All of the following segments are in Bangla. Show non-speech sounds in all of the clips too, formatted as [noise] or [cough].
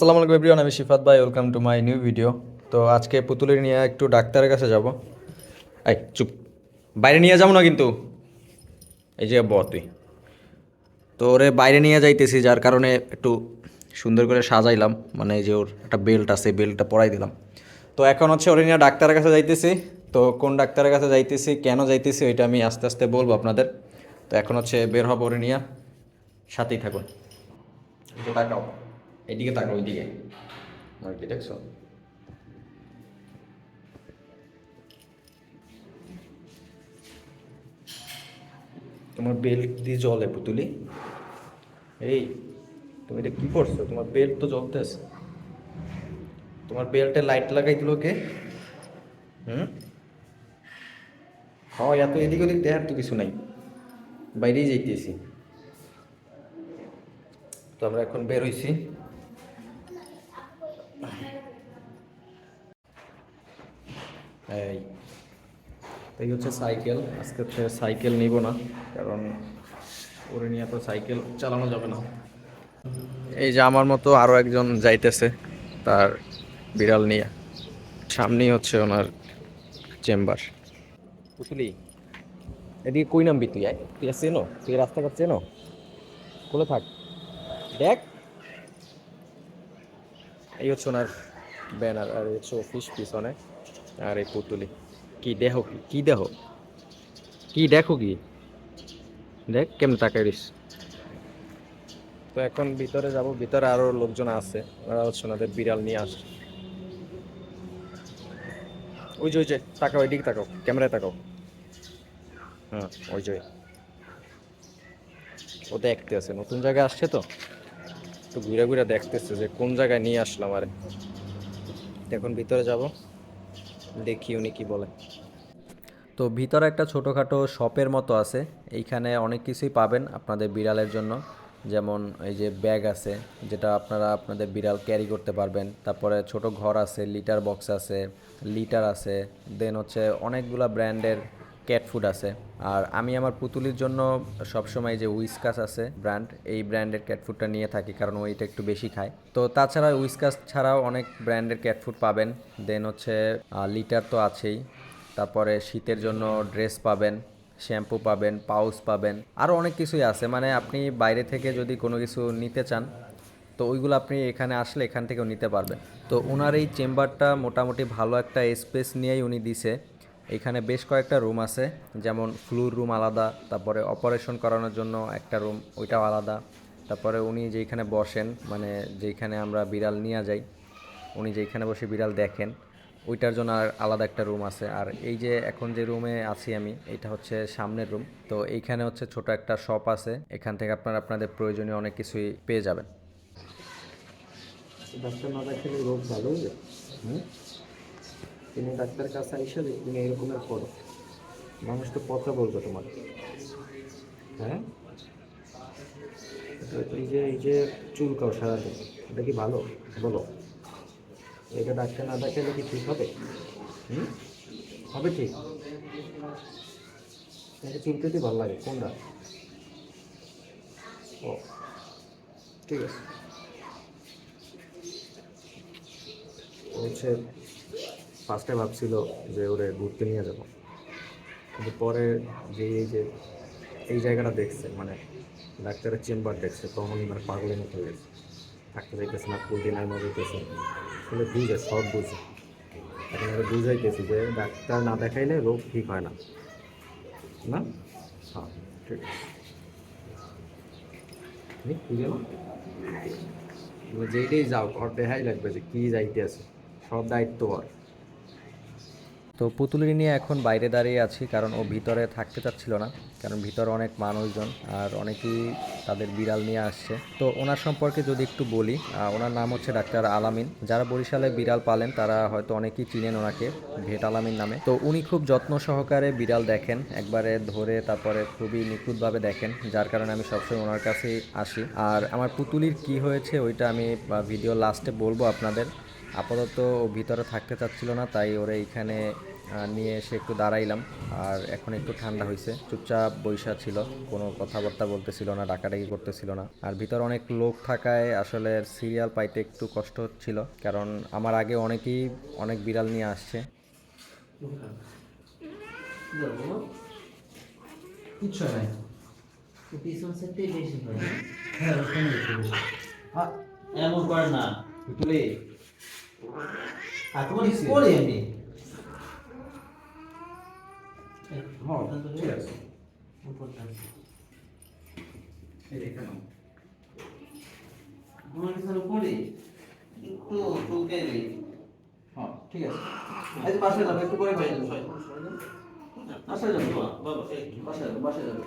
আসসালামু আলাইকুম এভরিওয়ান, আমি শিফাত ভাই welcome to my new video তো আজকে পুতুলের নিয়ে একটু ডাক্তারের কাছে যাব। এই, চুপ। বাইরে নিয়ে যাব না কিন্তু। এই যে ব তুই। তো ওরে বাইরে নিয়ে যাইতেছি, যার কারণে একটু সুন্দর করে সাজাইলাম। মানে যে ওর একটা বেল্ট আছে বেল্টটা পরাই দিলাম। তো এখন হচ্ছে ওরে নিয়ে ডাক্তারের কাছে যাইতেছি। তো কোন ডাক্তারের কাছে যাইতেছি, কেন যাইতেছি, ওইটা আমি আস্তে আস্তে বলব আপনাদের। তো এখন হচ্ছে বের হব ওরে নিয়ে। সাথেই থাকুন। এদিকে তাকাও ওইদিকে আর কি, দেখছ? তোমার বেল্ট দিয়ে জলে পুতুলি। এই, তুমি এটা কি করছ? তোমার বেল্ট তো জ্বলতেছে। তোমার বেল্টে লাইট লাগাই দিল কে? হুম? হয় এত এদিক ওদিক, দেখার তো কিছু নাই। বাইরেই যাইতেছি। তো আমরা এখন বের হইছি। এই এই হচ্ছে সাইকেল। আজকে হচ্ছে সাইকেল নিব না কারণ ওরে নিয়ে তো সাইকেল চালানো যাবে না। এই যে আমার মতো আরও একজন যাইতেছে তার বিড়াল নিয়ে। সামনেই হচ্ছে ওনার চেম্বার। বুঝলি এদিকে কই নামবি তুই? আয় তুই চেনো তুই রাস্তাঘাট চেনো? কোলে থাক। দেখ। এই হচ্ছে ওনার ব্যানার আর হচ্ছে অফিস পিছনে। আর এই পুতুলি, কি দেহ কি দেহ কি দেখো কি? দেখ, কেমন তাকাইরিস তো এখন ভিতরে যাব, ভিতরে আরও লোকজন আছে, ওরা হচ্ছে ওনাদের বিড়াল নিয়ে আসে। ওই যে ওই যে, তাকাও, এদিকে তাকাও, ক্যামেরায় তাকাও। হ্যাঁ ওই যে। ও দেখতে আছে, নতুন জায়গায় আসছে তো? তো ঘুরে ঘুরে দেখতেছে যে কোন জায়গায় নিয়ে আসলাম, আরে। এখন ভিতরে যাব। দেখি উনি কি বলে। তো ভিতরে একটা ছোটোখাটো শপের মতো আছে। এইখানে অনেক কিছুই পাবেন আপনাদের বিড়ালের জন্য। যেমন এই যে ব্যাগ আছে, যেটা আপনারা আপনাদের বিড়াল ক্যারি করতে পারবেন। তারপরে ছোট ঘর আছে, লিটার বক্স আছে, লিটার আছে, দেন হচ্ছে অনেকগুলা ব্র্যান্ডের ক্যাট ফুড আছে। আর আমি আমার পুতুলির জন্য সবসময় যে উইসকাস আছে ব্র্যান্ড এই ব্র্যান্ডের ক্যাট ফুডটা নিয়ে থাকি, কারণ ওইটা একটু বেশি খায়। তো তাছাড়া উইসকাস ছাড়াও অনেক ব্র্যান্ডের ক্যাট ফুড পাবেন। দেন হচ্ছে লিটার তো আছেই। তারপরে শীতের জন্য ড্রেস পাবেন শ্যাম্পু পাবেন পাউচ পাবেন আরও অনেক কিছুই আছে। মানে আপনি বাইরে থেকে যদি কোনো কিছু নিতে চান, তো ওইগুলো আপনি এখানে আসলে এখান থেকেও নিতে পারবেন। তো ওনার এই চেম্বারটা মোটামুটি ভালো একটা স্পেস নিয়েই উনি দিছে। এখানে বেশ কয়েকটা রুম আছে যেমন ফ্লুর রুম আলাদা তারপরে অপারেশন করানোর জন্য একটা রুম ওইটাও আলাদা। তারপরে উনি যেইখানে বসেন মানে যেইখানে আমরা বিড়াল নিয়ে যাই উনি যেইখানে বসে বিড়াল দেখেন ওইটার জন্য আর আলাদা একটা রুম আছে। আর এই যে এখন যে রুমে আছি আমি এটা হচ্ছে সামনের রুম। তো এইখানে হচ্ছে ছোট একটা শপ আছে এখান থেকে আপনারা আপনাদের প্রয়োজনীয় অনেক কিছুই পেয়ে যাবেন। ডাক্তার না দেখালে রোগ ভালো তুমি ডাক্তারের কাছে আইসা যে তুমি এরকমের করো মানুষ তো কথা বলবে তোমার হ্যাঁ? এই যে এই যে চুল চুলকাও সারাদিন, এটা কি ভালো? বলো। এটা ডাক্তার না দেখালে কি ঠিক হবে? হুম? হবে ঠিক। এটা চুলকাতে ভালো লাগে, কোনটা? ও, ঠিক আছে। হচ্ছে ফার্স্টে ভাবছিল যে ওরে ঘুরতে নিয়ে যাব। কিন্তু পরে যে এই যে এই জায়গাটা দেখছে মানে ডাক্তারের চেম্বার দেখছে তখন মানে পাগলের মতো গেছে ডাক্তার যাইতেছে না, ফুল মতো যেতেছে আসলে বুঝে সব বুঝে এখন ওরা বুঝাইতেছি যে ডাক্তার না দেখাইলে রোগ ঠিক হয় না। না? হ্যাঁ ঠিক আছে। যেইটাই যাও, ঘর দেখাই লাগবে যে কি যাইতে আছে সব দায়িত্ব আর তো পুতুলি নিয়ে এখন বাইরে দাঁড়িয়ে আছি, কারণ ও ভিতরে থাকতে চাচ্ছিল না, কারণ ভিতরে অনেক মানুষজন আর অনেকেই তাদের বিড়াল নিয়ে আসছে। তো ওনার সম্পর্কে যদি একটু বলি ওনার নাম হচ্ছে ডাক্তার আলামিন। যারা বরিশালে বিড়াল পালেন, তারা হয়তো অনেকেই চিনেন ওনাকে, ভেট আলামিন নামে। তো উনি খুব যত্ন সহকারে বিড়াল দেখেন, একবারে ধরে তারপরে খুবই নিখুঁতভাবে দেখেন, যার কারণে আমি সবসময় ওনার কাছেই আসি। আর আমার পুতুলির কি হয়েছে, ওইটা আমি ভিডিও লাস্টে বলব আপনাদের। আপাতত ও ভিতরে থাকতে চাচ্ছিল না তাই ওরা এইখানে নিয়ে এসে একটু দাঁড়াইলাম। আর এখন একটু ঠান্ডা হয়েছে চুপচাপ বৈশা ছিল কোনো কথাবার্তা বলতেছিল না ডাকাডাকি করতেছিল না। আর ভিতর অনেক লোক থাকায় আসলে সিরিয়াল পাইতে একটু কষ্ট হচ্ছিল কারণ আমার আগে অনেকেই অনেক বিড়াল নিয়ে আসছে। কিচ্ছু নাই। পিছন সাইডটাই বেশি হয় হ্যাঁ এমন করে না। তুলে। আর তোমার করি আমি হ্যাঁ ঠিক আছে। দিই হ্যাঁ বাসায় যাব একটু পরে বাসায় যাব। বাসায় যাব? বাসায় যাব বাসায় যাব।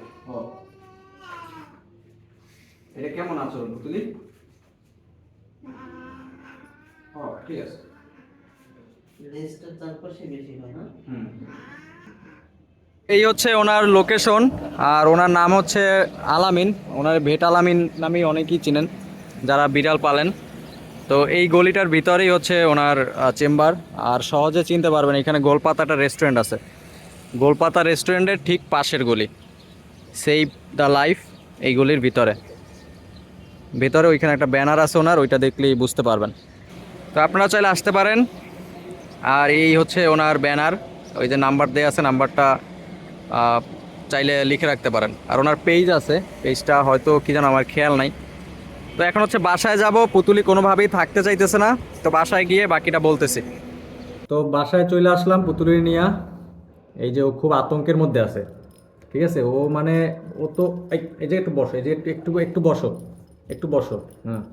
এটা কেমন আচরণ তুলি ও ঠিক আছে। এই হচ্ছে ওনার লোকেশন, আর ওনার নাম হচ্ছে আলামিন। ওনার ভেট আলামিন নামেই অনেকেই চিনেন, যারা বিড়াল পালেন। তো এই গলিটার ভিতরেই হচ্ছে ওনার চেম্বার। আর সহজে চিনতে পারবেন, এখানে গোলপাতাটা রেস্টুরেন্ট আছে। গোলপাতা রেস্টুরেন্টের ঠিক পাশের গলি। সেভ দ্য লাইফ এই গলির ভিতরে। ভিতরে ওইখানে একটা ব্যানার আছে ওনার, ওইটা দেখলেই বুঝতে পারবেন। তো আপনারা চাইলে আসতে পারেন। আর এই হচ্ছে ওনার ব্যানার, ওই যে নাম্বার দেওয়া আছে, নাম্বারটা চাইলে লিখে রাখতে পারেন। আর ওনার পেজ আছে, পেজটা হয়তো কি যেন আমার খেয়াল নাই। তো এখন হচ্ছে বাসায় যাব, পুতুলি কোনোভাবেই থাকতে চাইতেছে না, তো বাসায় গিয়ে বাকিটা বলতেছি। তো বাসায় চলে আসলাম পুতুলি নিয়ে। এই যে ও খুব আতঙ্কের মধ্যে আছে, ঠিক আছে? ও মানে ও তো, এই- যে একটু বসো, এই যে একটু একটু একটু বসো একটু বসো হ্যাঁ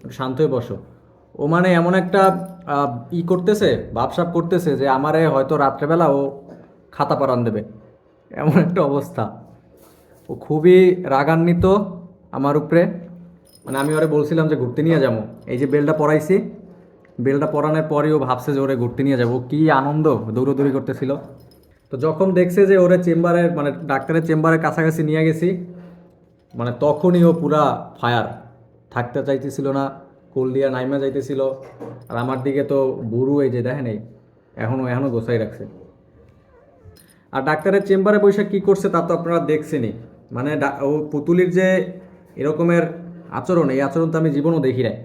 একটু শান্ত হয়ে বসো। ও মানে এমন একটা ই করতেছে, ভাবসাব করতেছে যে আমারে হয়তো রাত্রেবেলা ও খাতা পারান দেবে। এমন একটা অবস্থা। ও খুবই রাগান্বিত আমার উপরে। মানে আমি ওরে বলছিলাম যে ঘুরতে নিয়ে যাব। এই যে বেলটা পরাইছি, বেলটা পরানোর পরেই ও ভাবছে যে ওরে ঘুরতে নিয়ে যাব। কি আনন্দ, দৌড়োদৌড়ি করতেছিল। তো যখন দেখছে যে ওরে চেম্বারের মানে ডাক্তারের চেম্বারের কাছাকাছি নিয়ে গেছি মানে তখনই ও পুরা ফায়ার। থাকতে চাইতেছিল না। কোল দিয়া নাইমা যাইতেছিল, আর আমার দিকে তো বুড়ু এই যে দেখেন এই এখনও এখনও গোসাই রাখছে। আর ডাক্তারের চেম্বারে বসে কি করছে তা তো আপনারা দেখছেনই। মানে ও পুতুলির যে এরকমের আচরণ, এই আচরণ তো আমি জীবনও দেখি নাই।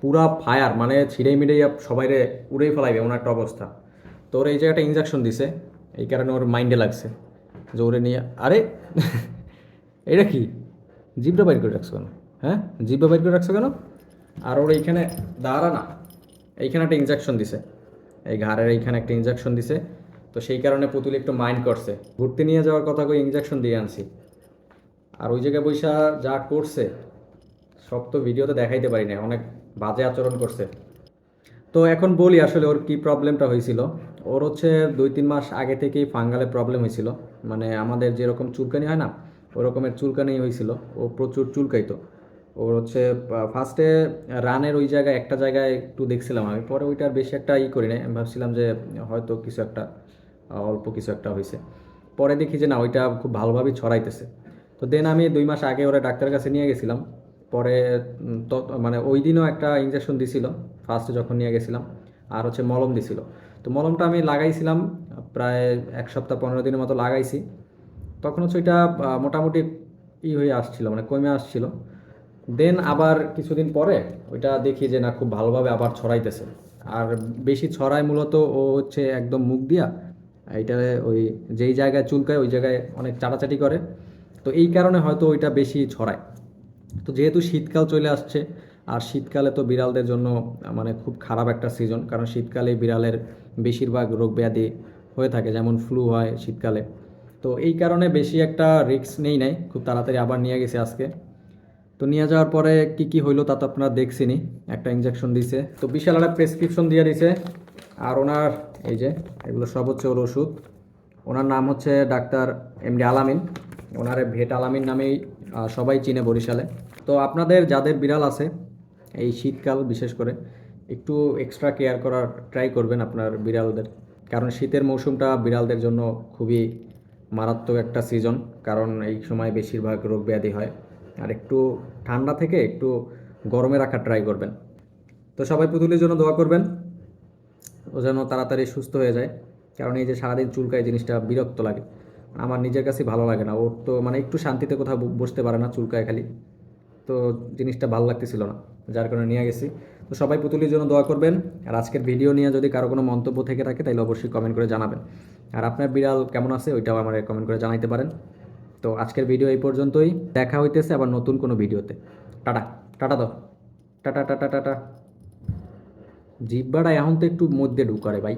পুরা ফায়ার মানে ছিঁড়ে মিড়ে সবাইরে উড়েই ফেলাইবে এমন একটা অবস্থা। তো ওর এই জায়গাটা ইঞ্জেকশন দিছে, এই কারণে ওর মাইন্ডে লাগছে। যে ওরে নিয়ে, আরে, [laughs] এটা কি? জিভটা বাইর করে রাখছো কেন? হ্যাঁ? জিভটা বাইর করে রাখছো কেন? আর ওর এইখানে দাঁড়া না। এইখানে একটা ইঞ্জেকশন দিছে। এই ঘাড়ের এইখানে একটা ইঞ্জেকশন দিছে। তো সেই কারণে পুতুল একটু মাইন্ড করছে। ঘুরতে নিয়ে যাওয়ার কথা কই ইঞ্জেকশন দিয়ে আনছি। আর ওই জায়গায় বৈশা যা করছে, সব তো ভিডিওতে দেখাইতে পারি না অনেক বাজে আচরণ করছে। তো এখন বলি আসলে ওর কি প্রবলেমটা হয়েছিল। ওর হচ্ছে দুই তিন মাস আগে থেকেই ফাঙ্গালে প্রবলেম হয়েছিল। মানে আমাদের যেরকম চুলকানি হয় না, ওরকমের চুলকানি হয়েছিল। ও প্রচুর চুলকাইতো। ওর হচ্ছে ফার্স্টে রানের ওই জায়গায়, একটা জায়গায় একটু দেখছিলাম আমি। পরে ওইটার বেশি একটা ই করি না আমি ভাবছিলাম যে হয়তো কিছু একটা অল্প কিছু একটা হয়েছে পরে দেখি যে না, ওইটা খুব ভালোভাবেই ছড়াইতেছে। তো দেন আমি দুই মাস আগে ওরা ডাক্তারের কাছে নিয়ে গেছিলাম। পরে মানে ওই দিনও একটা ইঞ্জেকশন দিছিল ফার্স্টে যখন নিয়ে গেছিলাম। আর হচ্ছে মলম দিছিল। তো মলমটা আমি লাগাইছিলাম, প্রায় এক সপ্তাহ, পনেরো দিনের মতো লাগাইছি। তখন হচ্ছে ওইটা মোটামুটি ই হয়ে আসছিল মানে কমে আসছিল। দেন আবার কিছুদিন পরে ওইটা দেখি যে না, খুব ভালোভাবে আবার ছড়াইতেছে। আর বেশি ছড়ায় মূলত ও হচ্ছে একদম মুখ দিয়া এইটা ওই যেই জায়গায় চুলকায়, ওই জায়গায় অনেক চাটাচাটি করে। তো এই কারণে হয়তো ওইটা বেশি ছড়ায়। তো যেহেতু শীতকাল চলে আসছে, আর শীতকালে তো বিড়ালদের জন্য মানে খুব খারাপ একটা সিজন কারণ শীতকালে বিড়ালের বেশিরভাগ রোগ ব্যাধি হয়ে থাকে, যেমন ফ্লু হয় শীতকালে। তো এই কারণে বেশি একটা রিস্ক নেই নাই, খুব তাড়াতাড়ি আবার নিয়ে গেছে আজকে। তো নিয়ে যাওয়ার পরে কি কি হইল তা তো আপনারা দেখছেনই। একটা ইঞ্জেকশন দিছে। তো বিশাল একটা প্রেসক্রিপশন দিয়ে দিছে। আর ওনার, এই যে, এগুলো সব হচ্ছে ওর ওষুধ। ওনার নাম হচ্ছে ডাক্তার এমডি আলামিন। ওনার ভেট আলামিন নামেই সবাই চিনে বরিশালে। তো আপনাদের যাদের বিড়াল আছে, এই শীতকাল বিশেষ করে, একটু এক্সট্রা কেয়ার করার ট্রাই করবেন আপনার বিড়ালদের। কারণ শীতের মৌসুমটা বিড়ালদের জন্য খুবই মারাত্মক একটা সিজন কারণ এই সময় বেশিরভাগ রোগ ব্যাধি হয়। আর একটু ঠান্ডা থেকে একটু গরমে রাখার ট্রাই করবেন। তো সবাই পুতুলের জন্য দোয়া করবেন, ও যেন তাড়াতাড়ি সুস্থ হয়ে যায়। কারণ এই যে সারাদিন চুলকায় জিনিসটা বিরক্ত লাগে, আমার নিজের কাছে ভালো লাগে না। ওর তো মানে একটু শান্তিতে কোথাও বসতে পারে না চুলকায় খালি। তো জিনিসটা ভালো লাগতেছিল না, যার কারণে নিয়ে গেছি। তো সবাই পুতুলির জন্য দোয়া করবেন। আর আজকের ভিডিও নিয়ে যদি কারও কোনো মন্তব্য থেকে থাকে, তাহলে অবশ্যই কমেন্ট করে জানাবেন। আর আপনার বিড়াল কেমন আছে, ওইটাও আমার কমেন্ট করে জানাইতে পারেন। তো আজকের ভিডিও এই পর্যন্তই। দেখা হইতেছে আবার নতুন কোনো ভিডিওতে। টাটা টাটা দাও। Tata tata tata. জিব্বাটা এখন তো একটু মধ্যে ঢুকারে ভাই।